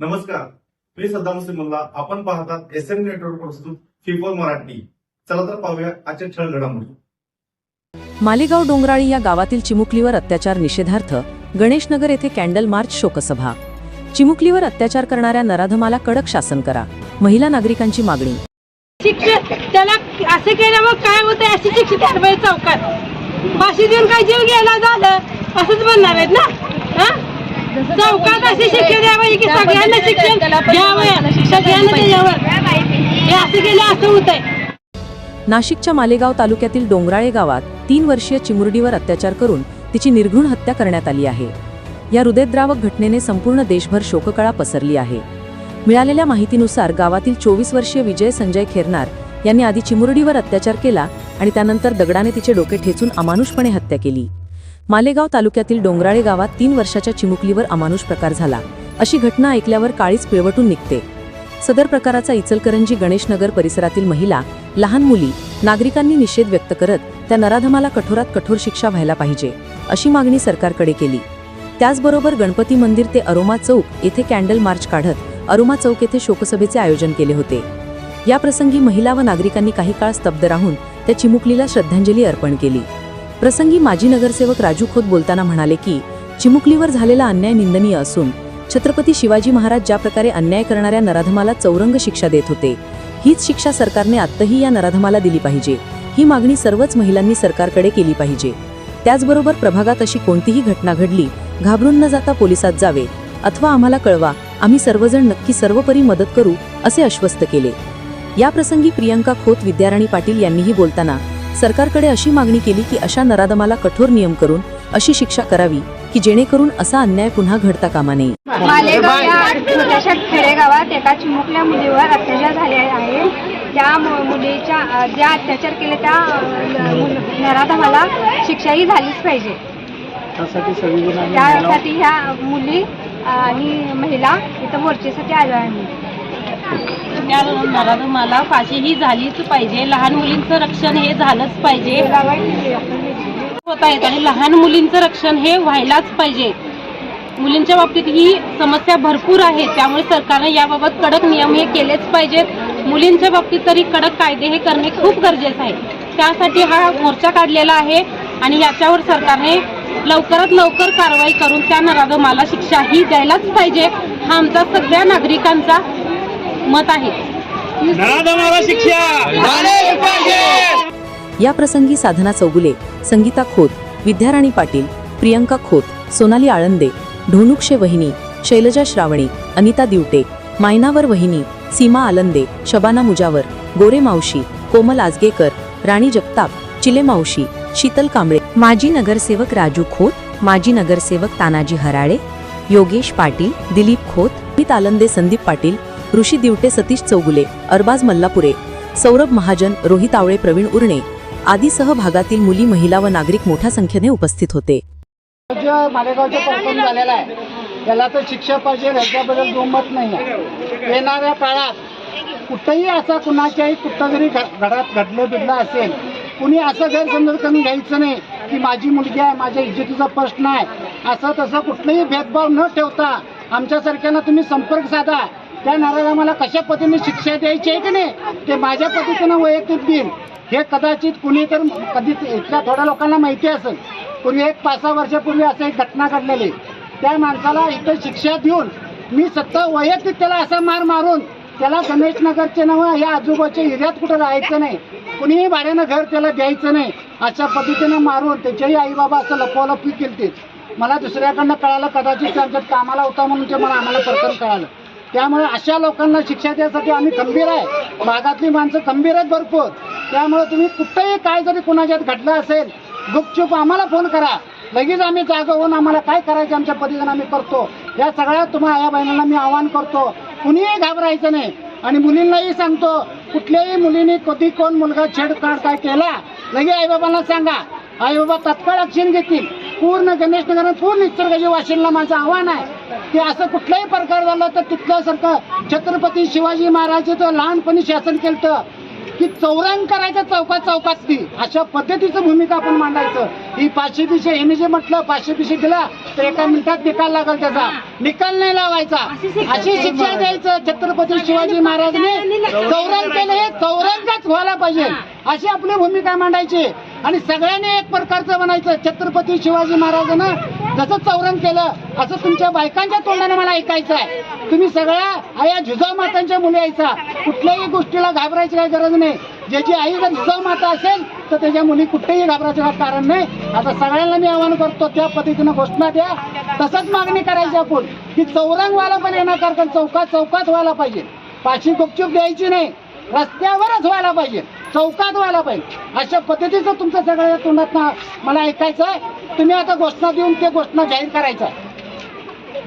नमस्कार. मी सद्दाम सिमल्ला आपण पाहतात एस एम नेटवर्क प्रस्तुत फिफोर मराठी. चला तर पाहूया आजच्या ठळ घडामोडी. मालेगाव डोंगराळी या गावातील चिमुकलीवर अत्याचार निषेधार्थ गणेशनगर येथे कॅन्डल मार्च शोकसभा. चिमुकलीवर अत्याचार करणाऱ्या नराधमाला कडक शासन करा. महिला नागरिकांची मागणी. शिक्षक त्याला असं केल्यावर काय होतं अशी शिक्षित चौकात. फाशी देऊन काय जीव गेला झालं असंच म्हणणार आहेत ना? हा? चौकात अशी शिक्षण द्यावं की सगळ्यांना शिक्षण घ्यावं सगळ्यांना त्याच्यावर. हे असं केलं असं होतंय. नाशिकच्या मालेगाव तालुक्यातील डोंगराळे गावात तीन वर्षीय चिमुरडीवर अत्याचार करून तिची निर्घृण हत्या करण्यात आली आहे. या हृदयद्रावक घटनेने संपूर्ण देशभर शोककळा पसरली आहे. मिळालेल्या माहितीनुसार गावातील चोवीस वर्षीय विजय संजय खेरनार यांनी आधी चिमुरडीवर अत्याचार केला आणि त्यानंतर दगडाने तिचे डोके ठेचून अमानुषपणे हत्या केली. मालेगाव तालुक्यातील डोंगराळे गावात तीन वर्षाच्या चिमुकलीवर अमानुष प्रकार झाला. अशी घटना ऐकल्यावर काळीच पिळवटून निघते. सदर प्रकाराचा इचलकरंजी गणेशनगर परिसरातील महिला लहान मुली नागरिकांनी निषेध व्यक्त करत त्या नराधमाला कठोरात कठोर शिक्षा व्हायला पाहिजे अशी मागणी सरकारकडे केली. त्याचबरोबर गणपती मंदिर ते अरोमा चौक येथे कॅन्डल मार्च काढत अरोमा चौक येथे शोकसभेचे आयोजन केले होते. या प्रसंगी महिला व नागरिकांनी काही काळ स्तब्ध राहून त्या चिमुकलीला श्रद्धांजली अर्पण केली. प्रसंगी माजी नगरसेवक राजू खोत बोलताना म्हणाले की चिमुकलीवर झालेला अन्याय निंदनीय असून छत्रपती शिवाजी महाराज ज्या प्रकारे अन्याय करणाऱ्या नराधमाला चौरंग शिक्षा देत होते हीच शिक्षा सरकारने आत्ताही या नराधमाला दिली पाहिजे. ही मागणी सर्वच महिलांनी सरकारकडे केली पाहिजे. त्याचबरोबर प्रभागात अशी कोणतीही घटना घडली घाबरून न जाता पोलिसात जावे अथवा आम्हाला कळवा आम्ही सर्वजण नक्की सर्वपरी मदत करू असे आश्वस्त केले. या प्रसंगी प्रियंका खोत विद्याराणी पाटील यांनीही बोलताना सरकारकडे अशी मागणी केली की अशा नराधमाला कठोर नियम करून अशी शिक्षा करावी की जेणेकरून असा अन्याय पुन्हा घडता कामा नये. मालेगाव या छोट्याशा खेडेगावात एका चिमुकल्या मुलीवर अत्याचार झाले आहे. त्या मुलीच्या ज्या अत्याचार केले त्या नराधमाला शिक्षाही झालीच पाहिजे. त्यासाठी ह्या मुली आणि महिला इथं मोर्चेसाठी आल्या आहेत मला फाशी ही झालीच पाहिजे. लहान मुलींचं रक्षण हे झालंच पाहिजे. होत आहेत आणि लहान मुलींचं रक्षण हे व्हायलाच पाहिजे. मुलींच्या बाबतीत ही समस्या भरपूर आहे. त्यामुळे सरकारने याबाबत कडक नियम हे केलेच पाहिजेत. मुलींच्या बाबतीत तरी कडक कायदे हे करणे खूप गरजेचं आहे. त्यासाठी हा मोर्चा काढलेला आहे आणि याच्यावर सरकारने लवकरात लवकर कारवाई करून त्या नराधमाला शिक्षा ही द्यायलाच पाहिजे. हा आमचा सगळ्या नागरिकांचा मत आहे. या प्रसंगी साधना चौगुले संगीता खोत विद्याराणी पाटील प्रियंका खोत सोनाली आळंदे ढोनुक्षे वहिनी शैलजा श्रावणी अनिता दिवटे मायनावर वहिनी सीमा आलंदे शबाना मुजावर गोरे मावशी कोमल आजगेकर राणी जगताप चिले मावशी शीतल कांबळे. माजी नगरसेवक राजू खोत माजी नगरसेवक तानाजी हराळे योगेश पाटील दिलीप खोत अमित आलंदे संदीप पाटील ऋषी दिवटे सतीश चौगुले अरबाज मल्लापुरे सौरभ महाजन रोहित आवळे प्रवीण उर्णे आदीसह भागातील मुली महिला व नागरिक मोठ्या संख्येने उपस्थित होते. मालेगावचा प्रकरण झालेला आहे. त्याला तर शिक्षा पाहिजे राज्याबद्दल दुमत नाही आहे. येणाऱ्या काळात कुठंही असा कुणाच्याही कुठं जरी घरात घडलं बिडलं असेल कुणी असं गैरसमज करून घ्यायचं नाही की माझी मुलगी आहे माझ्या इज्जतीचा प्रश्न आहे. असं तसं कुठलाही भेदभाव न ठेवता आमच्यासारख्यांना तुम्ही संपर्क साधा. त्या नाराला मला कशा पद्धतीने शिक्षा द्यायची आहे की नाही ते माझ्या पद्धतीनं वैयक्तिक देईन. हे कदाचित कुणी तर कधीच इथल्या थोड्या लोकांना माहिती असेल. पूर्वी एक पाच सहा वर्षापूर्वी असं एक घटना घडलेली. त्या माणसाला इथं शिक्षा देऊन मी सत्ता वैयक्तिक त्याला असा मार मारून त्याला गणेश नगरचे या आजोबाच्या एरियात कुठं राहायचं नाही कुणीही भाड्यानं घर त्याला द्यायचं नाही अशा पद्धतीनं मारून त्याच्याही आईबाबा असं लपवलपी केली मला दुसऱ्याकडनं कळालं कदाचित त्यांच्यात कामाला होता म्हणून ते मला आम्हाला प्रकरण कळालं. त्यामुळे अशा लोकांना शिक्षा द्यायसाठी आम्ही खंबीर आहे. भागातली माणसं खंबीर आहेत भरपूर. त्यामुळे तुम्ही कुठंही काय जरी कुणाच्यात घडलं असेल गुपचूप आम्हाला फोन करा. लगेच आम्ही जागा होऊन आम्हाला काय करायचं आमच्या पद्धतीनं आम्ही करतो. या सगळ्या तुम्हा आया बहिणींना मी आवाहन करतो. कुणीही घाबरायचं नाही. आणि मुलींनाही सांगतो कुठल्याही मुलीने कधी कोण मुलगा छेडछाड काय केला लगे आईबाबांना सांगा. आईबाबा तत्काळ ऍक्शन घेतील. पूर्ण गणेश नगर पूर्ण निसर्गाची वाशिलला माझं आव्हान आहे. की असं कुठलाही प्रकार झाला तर तिथल्यासारखं छत्रपती शिवाजी महाराज तो लहानपणी शासन केलं की चौरंग करायचं चौकात चौकात ती. अशा पद्धतीचं भूमिका आपण मांडायचं. ही पाचशे पिशे हे जे म्हटलं पाचशे पिशे दिला तर एका मिनिटात निकाल लागल त्याचा. निकाल नाही लावायचा. अशी शिक्षा द्यायचं. छत्रपती शिवाजी महाराजांनी. चौरंग केलं हे चौरंगच व्हायला पाहिजे. अशी आपली भूमिका मांडायची. आणि सगळ्यांनी एक प्रकारचं म्हणायचं छत्रपती शिवाजी महाराजांना जसं चौरंग केलं असं तुमच्या बायकांच्या तोंडाने मला ऐकायचं आहे तुम्ही सगळ्या आया झुजाव मातांच्या मुली यायचा कुठल्याही गोष्टीला घाबरायची काही गरज नाही. ज्याची आई जर झुजाव माता असेल तर त्याच्या मुली कुठेही घाबरायचं कारण नाही. आता सगळ्यांना मी आवाहन करतो त्या पद्धतीनं घोषणा द्या. तसंच मागणी करायची आपण की चौरंग व्हायला पण येणार कारण चौकात चौकात व्हायला पाहिजे. पाशी गुपचूप द्यायची नाही रस्त्यावरच व्हायला पाहिजे. चौकात व्हायला पाहिजे. अशा पद्धतीचं तुमचं सगळ्या तोंडात मला ऐकायचं आहे तुम्ही आता घोषणा देऊन ते घोषणा जाहीर करायचं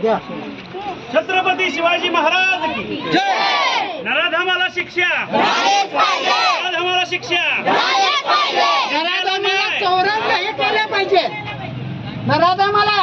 द्या. छत्रपती शिवाजी महाराज की नराधमाला शिक्षा. नराधमाला शिक्षा. नराधमाला चौरंग हे केलं पाहिजे. नराधमाला